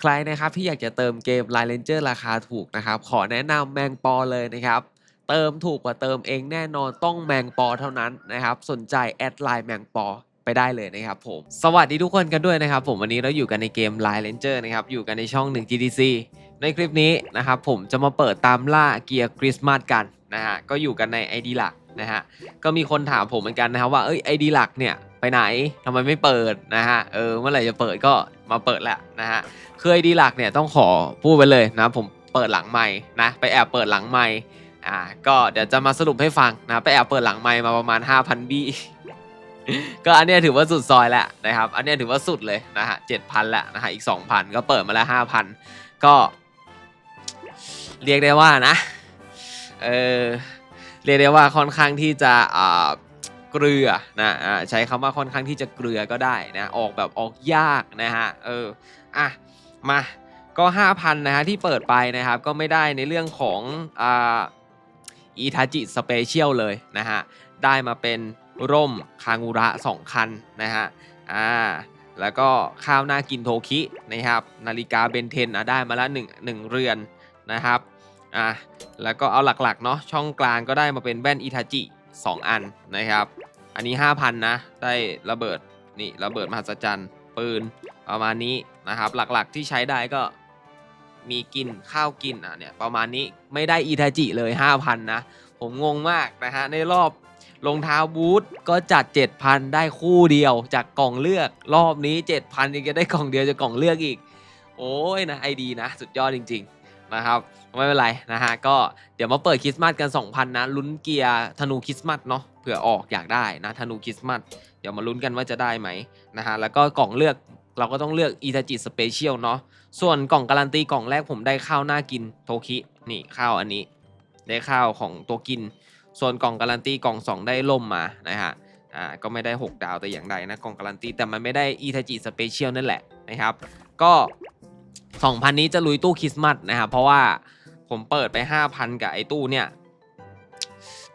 ใครนะครับที่อยากจะเติมเกม Line Ranger ราคาถูกนะครับ ขอแนะนำแมงปอเลยนะครับ เติมถูกกว่าเติมเองแน่นอนต้องแมงปอเท่านั้นนะครับ สนใจแอดไลน์แมงปอไปได้เลยนะครับผม สวัสดีทุกคนกันด้วยนะครับ ผมวันนี้เราอยู่กันในเกม Line Ranger นะครับ อยู่กันในช่อง 1 GDC ในคลิปนี้นะครับผมจะมาเปิดตามล่าเกียร์คริสต์มาสกันนะฮะ ก็อยู่กันใน ID หลักนะฮะ ก็มีคนถามผมเหมือนกันนะครับว่าเอ้ยไอดีหลักเนี่ย ไปไหนทำไมไม่เปิดนะฮะเออเมื่อไหร่จะเปิดก็มาเปิดแหละนะฮะเคือไอดีหลักเนี่ยต้องขอพูดไปเลยนะผมเปิดหลังใหม่นะไปแอบเปิดหลังใหม่อ่าก็เดี๋ยวจะมาสรุปให้ฟังนะไปแอบเปิดหลังใหม่มาประมาณ 5,000บี้ก็อันนี้ถือว่าสุดซอยแล้วนะครับ อันนี้ถือว่าสุดเลยนะฮะ7,000แล้วนะฮะอีก 2,000 ก็เปิดมาแล้ว 5,000 ก็ เรียกได้ว่านะเออเรียกได้ว่าค่อนข้างที่จะอ่า เกลือนะใช้คำว่าค่อนข้างที่จะเกลือก็ได้นะออกแบบออกยากนะฮะเอออะมาก็ 5,000นะฮะที่เปิดไปนะครับก็ไม่ได้ในเรื่องของอีทาจิสเปเชียลเลยนะฮะได้มาเป็นร่มคางูระ 2 คันนะฮะอ่าแล้วก็ข้าวหน้ากินโทคินะครับนาฬิกาเบนเทนอะได้มาล้ว1 1เรือนนะครับอะแล้วก็เอาหลักๆเนาะช่องกลางก็ได้มาเป็นแว่นอิทาจิ 2 อันนะครับ อันนี้ 5,000 นะ ได้ระเบิดนี่ระเบิดมหัศจรรย์ปืนประมาณนี้นะครับ หลักๆที่ใช้ได้ก็มีกินข้าวกินอะเนี่ยประมาณนี้ไม่ได้อิทาจิเลย 5,000 นะ ผมงงมากนะฮะในรอบรองเท้าบูทก็จัด 7,000 ได้คู่เดียวจากกล่องเลือกรอบนี้ 7,000ยังจะได้กล่องเดียวจากกล่องเลือกอีก โอ้ยนะไอดีนะ สุดยอดจริง ๆนะครับ ไม่เป็นไรนะฮะ ก็เดี๋ยวมาเปิดคริสต์มาสกัน 2,000 นะ ลุ้นเกียร์ธนูคริสต์มาสเนาะเผื่อออกอยากได้นะธนูคริสต์มาสเดี๋ยวมาลุ้นกันว่าจะได้ไหมนะฮะ แล้วก็กล่องเลือกเราก็ต้องเลือกอีทาจิสเปเชียลเนาะส่วนกล่องการันตีกล่องแรกผมได้ข้าวหน้ากินโทคินี่ข้าวอันนี้ ได้ข้าวของตัวกิน ส่วนกล่องการันตีกล่อง 2 ได้ล่มมานะฮะอ่าก็ไม่ได้ 6 ดาวแต่อย่างใดนะกล่องการันตีแต่มันไม่ได้อีทาจิสเปเชียลนั่นแหละนะครับ ก็ 2,000 นี้จะลุยตู้คริสต์มาสนะครับเพราะว่า ผมเปิดไป 5,000 กับไอ้ตู้เนี่ย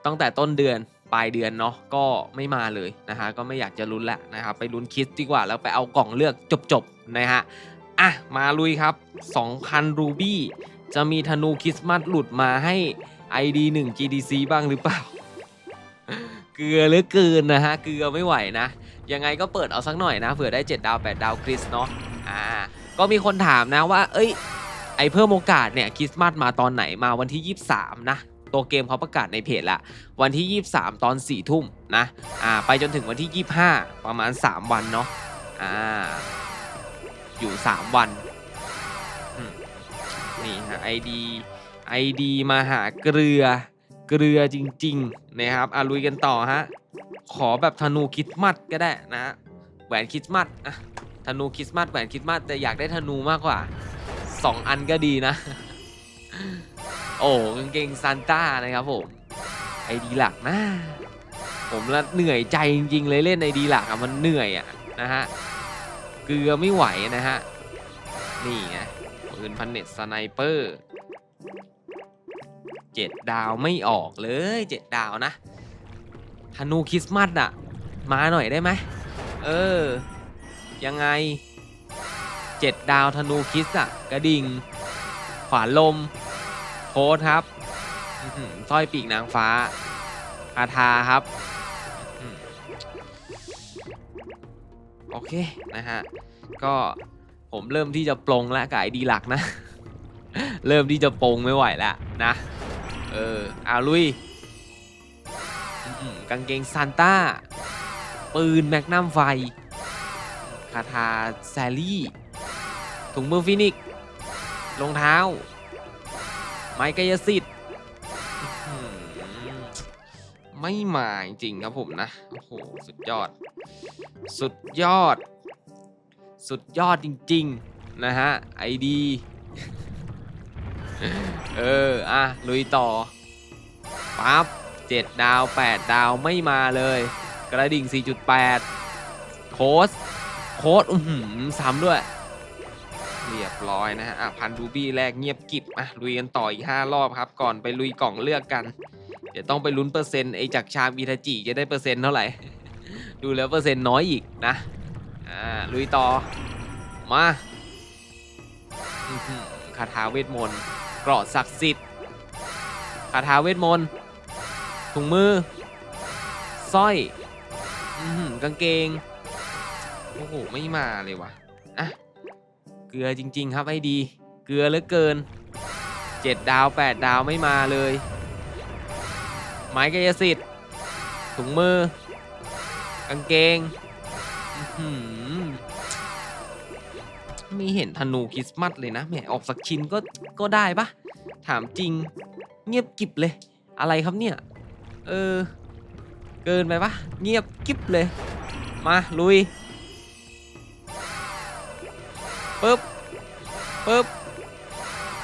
ตั้งแต่ต้นเดือนปลายเดือนเนาะก็ไม่มาเลยนะฮะก็ไม่อยากจะลุ้นแหละนะครับไปลุ้นคิสดีกว่าแล้วไปเอากล่องเลือกจบๆนะฮะอะมาลุยครับ 2,000 รูบี้จะมีธนูคริสต์มาสหลุดมาให้ ID 1 GDC บ้างหรือเปล่า เกลือหลือเกินนะฮะ เกลือไม่ไหวนะ ยังไงก็เปิดเอาสักหน่อยนะเผื่อได้ 7 ดาว 8 ดาวคริสเนาะอ่าก็มีคนถามนะว่า เอ้ย ไอเพิ่มโอกาสเนี่ยคริสต์มาสมาตอนไหนมาวันที่ 23 นะตัวเกมเขาประกาศในเพจละวันที่ 23 ตอน 4 ทุ่มนะอ่าไปจนถึงวันที่ 25 ประมาณ 3 วันเนาะอ่าอยู่ 3 วันนี่ฮะ ID ID มาหาเกลือเกลือจริงๆนะครับอะลุยกันต่อฮะขอแบบธนูคริสต์มาสก็ได้นะฮะแหวนคริสต์มาสอะธนูคริสต์มาสแหวนคริสต์มาสแต่อยากได้ธนูมากกว่า 2อันก็ดีนะ โอ้กางเกงซานต้านะครับผมไอดีหลักนะผมละเหนื่อยใจจริงๆเลยเล่นไอดีหลักอะมันเหนื่อยอะนะฮะเกลือไม่ไหวนะฮะนี่ไงปืนพันเน็ตสไนเปอร์เจ็ดดาวไม่ออกเลยเจ็ดดาวนะธนูคริสต์มาสอะมาหน่อยได้ไหมเออ ยังไง เจ็ดดาวธนูคิสอะกระดิ่ง ขวานลมโค้ดครับสร้อยปีกนางฟ้าอาทาครับ โอเค นะฮะ ก็ผมเริ่มที่จะปลงแล้วกับไอดีหลักนะ เริ่มที่จะปลงไม่ไหวแล้วนะ เออเอาลุยกางเกงซานต้า ปืนแมกนัมไฟ คาถาแซลลี่ ถุงมือฟินิกรองเท้า ไม้กายสิทธิ์ไม่มาจริงครับผมนะ โอ้โห สุดยอด สุดยอด สุดยอดจริง ๆ นะฮะ ไอดี เออ อะ ลุยต่อ ปั๊บ7ดาว 8 ดาวไม่มาเลย กระดิ่ง 4.8 โค้ดโค้ดอือหือซ้ำด้วย เรียบร้อยนะฮะอะพันดูบี้แรกเงียบกิบอะลุยกันต่ออีก5รอบครับ ก่อนไปลุยกล่องเลือกกัน เดี๋ยวต้องไปลุ้นเปอร์เซ็นต์ไอจากชามอิทาจิจะได้เปอร์เซ็นต์เท่าไหร่ ดูแล้วเปอร์เซ็นต์น้อยอีกนะอ่าลุยต่อมาคาถาเวทมนต์เกราะศักดิ์สิทธิ์คาถาเวทมนต์ถุงมือสร้อยอื้อหือกางเกง โอ้โห ไม่มาเลยวะอะ เกลือจริง ๆ ครับไอ้ดี เกลือเหลือเกิน 7 ดาว 8 ดาวไม่มาเลย ไม้กายสิทธิ์ถุงมือกางเกงมีเห็นธนูคริสต์มาสเลยนะแหมออกสักชิ้นก็ก็ได้ปะถามจริง เงียบกิบเลย อะไรครับเนี่ย เออ เกินไปปะเงียบกิบเลย มาลุย ปึ๊บปึ๊บ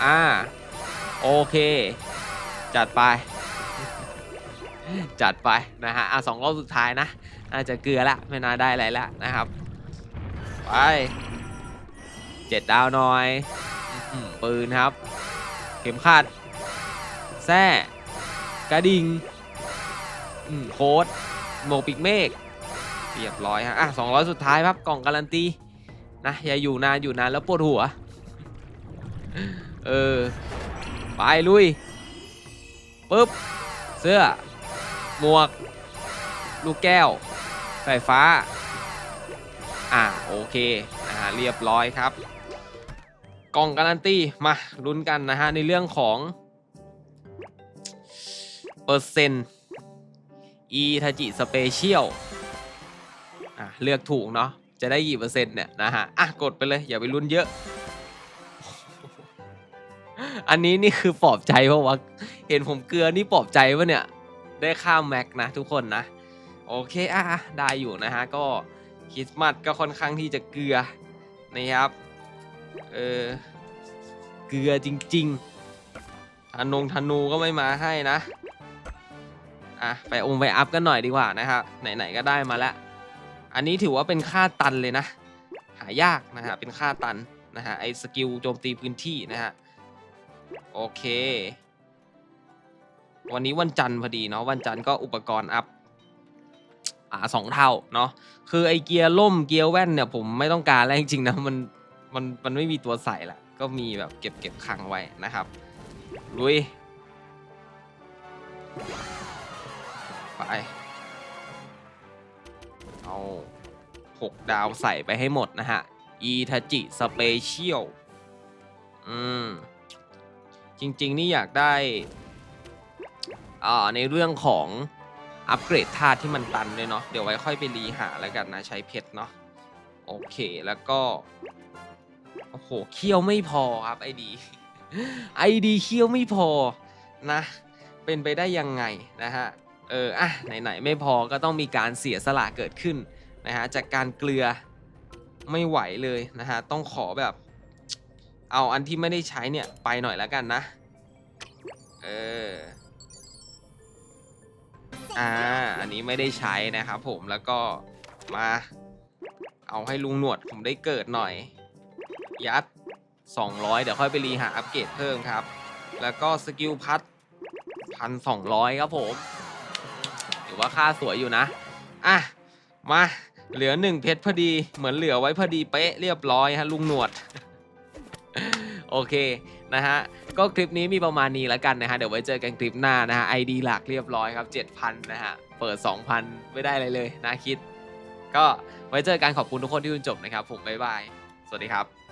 อ่า โอเค จัดไป จัดไปนะฮะ อะสองรอบสุดท้ายนะน่าจะเกลือละ ไม่น่าได้อะไรละนะครับ ไปเจ็ดดาวหน่อยอปืนครับ เข็มขัดแส้กระดิ่งอืมโค้ดหมกปีกเมฆเรียบร้อยฮะ อะสองร้อยสุดท้ายครับ กล่องการันตี นะอย่าอยู่นานอยู่นานแล้วปวดหัว เออ ไปลุยปุ๊บ เสื้อ หมวก ลูกแก้วไฟฟ้า อ่าโอเคนะฮะเรียบร้อยครับ กล่องการันตีมาลุ้นกันนะฮะในเรื่องของ เปอร์เซ็นต์อีทาจิสเปเชียลอะเลือกถูกเนาะ จะได้กี่เปอร์เซ็นต์เนี่ยนะฮะ อะกดไปเลย อย่าไปลุ้นเยอะ อันนี้นี่คือปลอบใจเพราะว่าเห็นผมเกลือนี่ปลอบใจวะเนี่ย ได้ข้ามแม็กนะทุกคนนะ โอเคอะได้อยู่นะฮะ ก็คริสต์มาสก็ค่อนข้างที่จะเกลือนะครับ เออ เกลือจริงๆธนงธนูก็ไม่มาให้นะ อะ ไปองค์ไปอัพกันหน่อยดีกว่านะครับ ไหนๆก็ได้มาแล้ว อันนี้ถือว่าเป็นค่าตันเลยนะ หายากนะฮะเป็นค่าตันนะฮะไอสกิลโจมตีพื้นที่นะฮะโอเค วันนี้วันจันทร์พอดีเนาะวันจันทร์ก็อุปกรณ์อัพอ่าสองเท่าเนาะคือไอเกียร์ล่มเกียร์แว่นเนี่ยผมไม่ต้องการแล้วจริงๆนะมันมันมันไม่มีตัวใส่ละก็มีแบบเก็บเก็บขังไว้นะครับลุยไปาหกดาวใส่ไปให้หมดนะฮะ อีทาจิสเปเชียล อืม จริง ๆ นี่อยากได้อ่าในเรื่องของอัปเกรดธาตุที่มันตันด้วยเนาะ เดี๋ยวไว้ค่อยไปรีหาแล้วกันนะ ใช้เพชรเนาะ โอเค แล้วก็ โอ้โห เคี้ยวไม่พอครับไอดี ไอดีเคี้ยวไม่พอนะ เป็นไปได้ยังไงนะฮะ เอออะไหนๆไม่พอก็ต้องมีการเสียสละเกิดขึ้นนะฮะจากการเกลือไม่ไหวเลยนะฮะต้องขอแบบ เอาอันที่ไม่ได้ใช้เนี่ยไปหน่อยแล้วกันนะ เอออ่าอันนี้ไม่ได้ใช้นะครับผมแล้วก็มาเอาให้ลุงหนวดผมได้เกิดหน่อย ยัด 200 เดี๋ยวค่อยไปรีหาอัปเกรดเพิ่มครับ แล้วก็สกิลพัดพันสองร้อยครับผม ถือว่าค่าสวยอยู่นะ อะ มา เหลือหนึ่งเพชรพอดี เหมือนเหลือไว้พอดีเป๊ะเรียบร้อยฮะลุงหนวด โอเคนะฮะ ก็คลิปนี้มีประมาณนี้แล้วกันนะฮะ เดี๋ยวไว้เจอกันคลิปหน้านะฮะ ID หลักเรียบร้อยครับ 7,000 นะฮะ เปิด 2,000 ไม่ได้อะไรเลยนะคิด ก็ไว้เจอกันขอบคุณทุกคนที่ดูจบนะครับ ผมบ๊ายบาย สวัสดีครับ